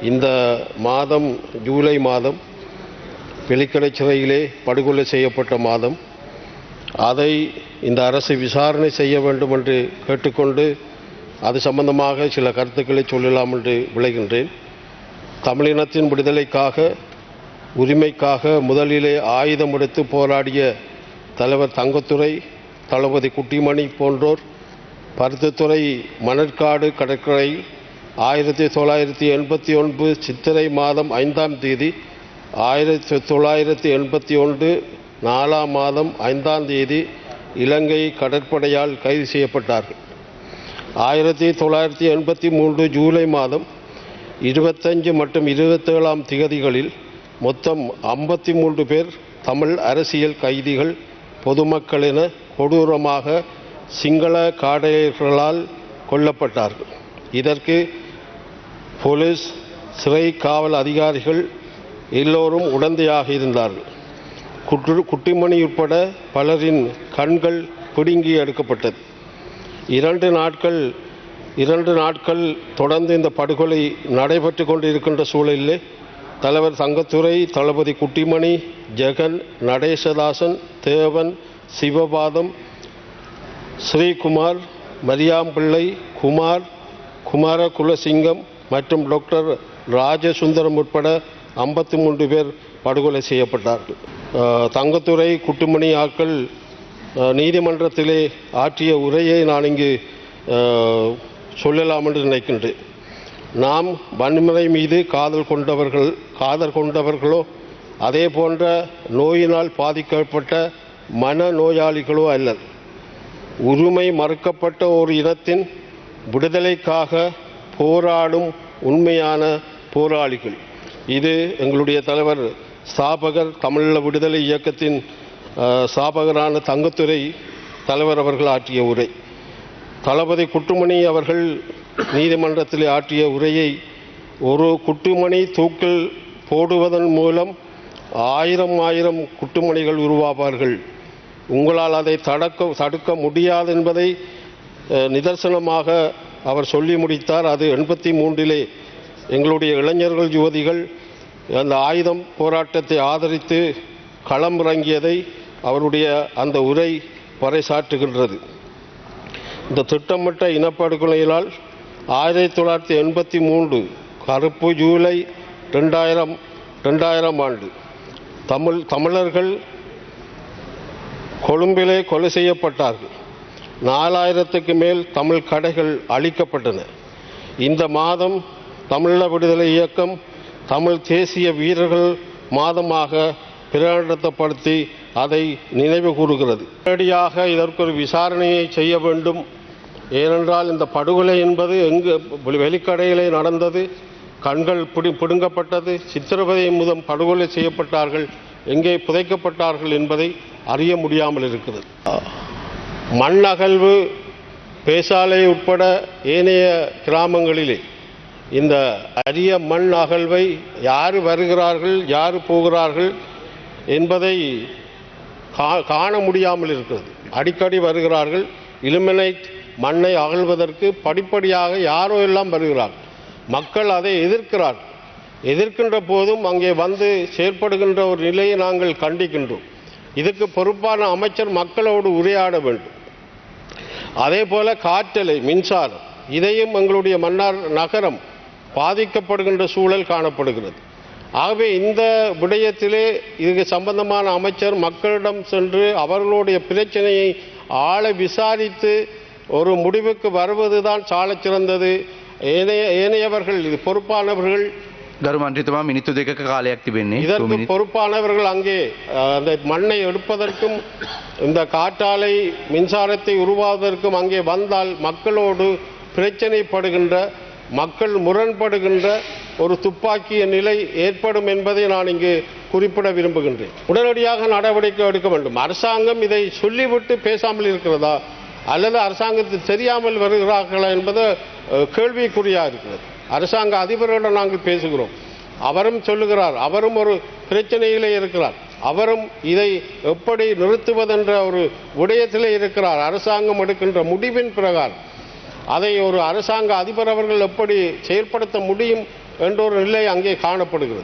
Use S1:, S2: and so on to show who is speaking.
S1: இந்த மாதம் ஜூலை மாதம் வெலிக்கடை சிறையிலே படுகொலை செய்யப்பட்ட மாதம். அதை இந்த அரசு விசாரணை செய்ய வேண்டும் என்று கேட்டுக்கொண்டு அது சம்பந்தமாக சில கருத்துக்களை சொல்லலாம் என்று விளைகின்றேன். தமிழினத்தின் விடுதலைக்காக உரிமைக்காக முதலிலே ஆயுதம் எடுத்து போராடிய தலைவர் தங்கத்துறை தளபதி குட்டிமணி போன்றோர் பருத்தித்துறை மணற்காடு கடற்கரை ஆயிரத்தி தொள்ளாயிரத்தி எண்பத்தி ஒன்று சித்திரை மாதம் ஐந்தாம் தேதி ஆயிரத்தி தொள்ளாயிரத்தி எண்பத்தி ஒன்று நாலாம் மாதம் ஐந்தாம் தேதி இலங்கை கடற்படையால் கைது செய்யப்பட்டார்கள். ஆயிரத்தி தொள்ளாயிரத்தி எண்பத்தி மூன்று ஜூலை மாதம் இருபத்தஞ்சு மற்றும் இருபத்தேழாம் திகதிகளில் மொத்தம் ஐம்பத்தி மூன்று பேர் தமிழ் அரசியல் கைதிகள் பொதுமக்கள் என கொடூரமாக சிங்கள காடையர்களால் கொல்லப்பட்டார்கள். இதற்கு போலீஸ் சிறை காவல் அதிகாரிகள் எல்லோரும் உடந்தையாக இருந்தார்கள். குற்று குட்டிமணி உட்பட பலரின் கண்கள் பிடுங்கி எடுக்கப்பட்டது. இரண்டு நாட்கள் இரண்டு நாட்கள் தொடர்ந்து இந்த படுகொலை நடைபெற்று கொண்டிருக்கின்ற சூழலிலே தலைவர் தங்கத்துறை தளபதி குட்டிமணி ஜெகன் நடேசதாசன் தேவன் சிவபாதம் ஸ்ரீகுமார் மரியாம்பிள்ளை குமார் குமார குலசிங்கம் மற்றும் டாக்டர் ராஜசுந்தரம் உட்பட ஐம்பத்தி மூன்று பேர் படுகொலை செய்யப்பட்டார்கள். தங்கத்துறை குட்டுமணி ஆக்கள் நீதிமன்றத்திலே ஆற்றிய உரையை நான் இங்கு சொல்லலாம் என்று நினைக்கின்றேன். நாம் வன்முறை மீது காதல் கொண்டவர்கள் காதல் கொண்டவர்களோ அதே போன்ற நோயினால் பாதிக்கப்பட்ட மன நோயாளிகளோ அல்ல. உரிமை மறுக்கப்பட்ட ஒரு இனத்தின் விடுதலைக்காக போராடும் உண்மையான போராளிகள். இது எங்களுடைய தலைவர் ஸ்தாபகர் தமிழீழ விடுதலை இயக்கத்தின் அஹ், ஸ்தாபகரான தங்கத்துறை தலைவர் அவர்கள் ஆற்றிய உரை. தளபதி குட்டுமணி அவர்கள் நீதிமன்றத்தில் ஆற்றிய உரையை ஒரு குட்டுமணி தூக்கில் போடுவதன் மூலம் ஆயிரம் ஆயிரம் குட்டுமணிகள் உருவாவார்கள். உங்களால் அதை தடுக்க தடுக்க முடியாது என்பதை நிதர்சனமாக அவர் சொல்லி முடித்தார் அது எண்பத்தி மூன்றிலே எங்களுடைய இளைஞர்கள் யுவதிகள் அந்த ஆயுதம் போராட்டத்தை ஆதரித்து களம் இறங்கியதை அவருடைய அந்த உரை பறைசாற்றுகின்றது. இந்த திட்டமிட்ட இனப்படுகொலையினால் ஆயிரத்தி தொள்ளாயிரத்தி எண்பத்தி மூன்று கருப்பு ஜூலை ரெண்டாயிரம் ரெண்டாயிரம் ஆண்டு தமிழ் தமிழர்கள் கொழும்பிலே கொலை செய்யப்பட்டார்கள். நாலாயிரத்துக்கு மேல் தமிழ் கடைகள் அழிக்கப்பட்டன. இந்த மாதம் தமிழீழ விடுதலை இயக்கம் தமிழ் தேசிய வீரர்கள் மாதமாக பிரகடனப்படுத்தி அதை நினைவு கூறுகிறது. நேரடியாக இதற்கு ஒரு விசாரணையை செய்ய வேண்டும். ஏனென்றால் இந்த படுகொலை என்பது எங்கு வெளிக்கடையிலே நடந்தது. கண்கள் பிடி பிடுங்கப்பட்டது. சித்திரவதை முதல் படுகொலை செய்யப்பட்டார்கள். எங்கே புதைக்கப்பட்டார்கள் என்பதை அறிய முடியாமல் இருக்கிறது. மண் அகழ்வு பேசாலை உட்பட ஏனைய கிராமங்களிலே இந்த அரிய மண் அகழ்வை யார் வருகிறார்கள் யார் போகிறார்கள் என்பதை கா- காண முடியாமல் இருக்கிறது. அடிக்கடி வருகிறார்கள் இலுமினைட் மண்ணை அகழ்வதற்கு படிப்படியாக யாரோ எல்லாம் வருகிறார்கள். மக்கள் அதை எதிர்க்கிறார்கள். எதிர்க்கின்ற போதும் அங்கே வந்து செயற்படுகின்ற ஒரு நிலையை நாங்கள் கண்டிக்கின்றோம். இதுக்கு பொறுப்பான அமைச்சர் மக்களோடு உரையாட வேண்டும். அதே போல காற்றலை மின்சாரம் இதையும் எங்களுடைய மன்னார் நகரம் பாதிக்கப்படுகின்ற சூழல் காணப்படுகிறது. ஆகவே இந்த விடயத்திலே இதுக்கு சம்பந்தமான அமைச்சர் மக்களிடம் சென்று அவர்களுடைய பிரச்சனையை ஆழ விசாரித்து ஒரு முடிவுக்கு வருவதுதான் சாலச் சிறந்தது ஏனைய ஏனையவர்கள் இது பொறுப்பானவர்கள்
S2: தருமன்றித்தமாம் மினித்து தேக்க காலையாக திபெண்ணே
S1: இதற்கு பொறுப்பானவர்கள் அங்கே அந்த மண்ணை எடுப்பதற்கும் இந்த காற்றாலை மின்சாரத்தை உருவாவதற்கும் அங்கே வந்தால் மக்களோடு பிரச்சனைப்படுகின்ற மக்கள் முரண்படுகின்ற ஒரு துப்பாக்கிய நிலை ஏற்படும் என்பதை நான் இங்கு குறிப்பிட விரும்புகின்றேன். உடனடியாக நடவடிக்கை எடுக்க வேண்டும். அரசாங்கம் இதை சொல்லிவிட்டு பேசாமல் இருக்கிறதா? அல்லது அரசாங்கத்தில் தெரியாமல் வருகிறார்களா என்பது கேள்விக்குறியாக இருக்கிறது. அரசாங்க அதிபரிடம் நாங்கள் பேசுகிறோம். அவரும் சொல்லுகிறார் அவரும் ஒரு பிரச்சனையிலே இருக்கிறார். அவரும் இதை எப்படி நிறுத்துவதென்ற ஒரு விடயத்திலே இருக்கிறார். அரசாங்கம் எடுக்கின்ற முடிவின் பிரகாரம். அதை ஒரு அரசாங்க அதிபர் அவர்கள் எப்படி செயல்படுத்த முடியும் என்ற ஒரு நிலை அங்கே காணப்படுகிறது.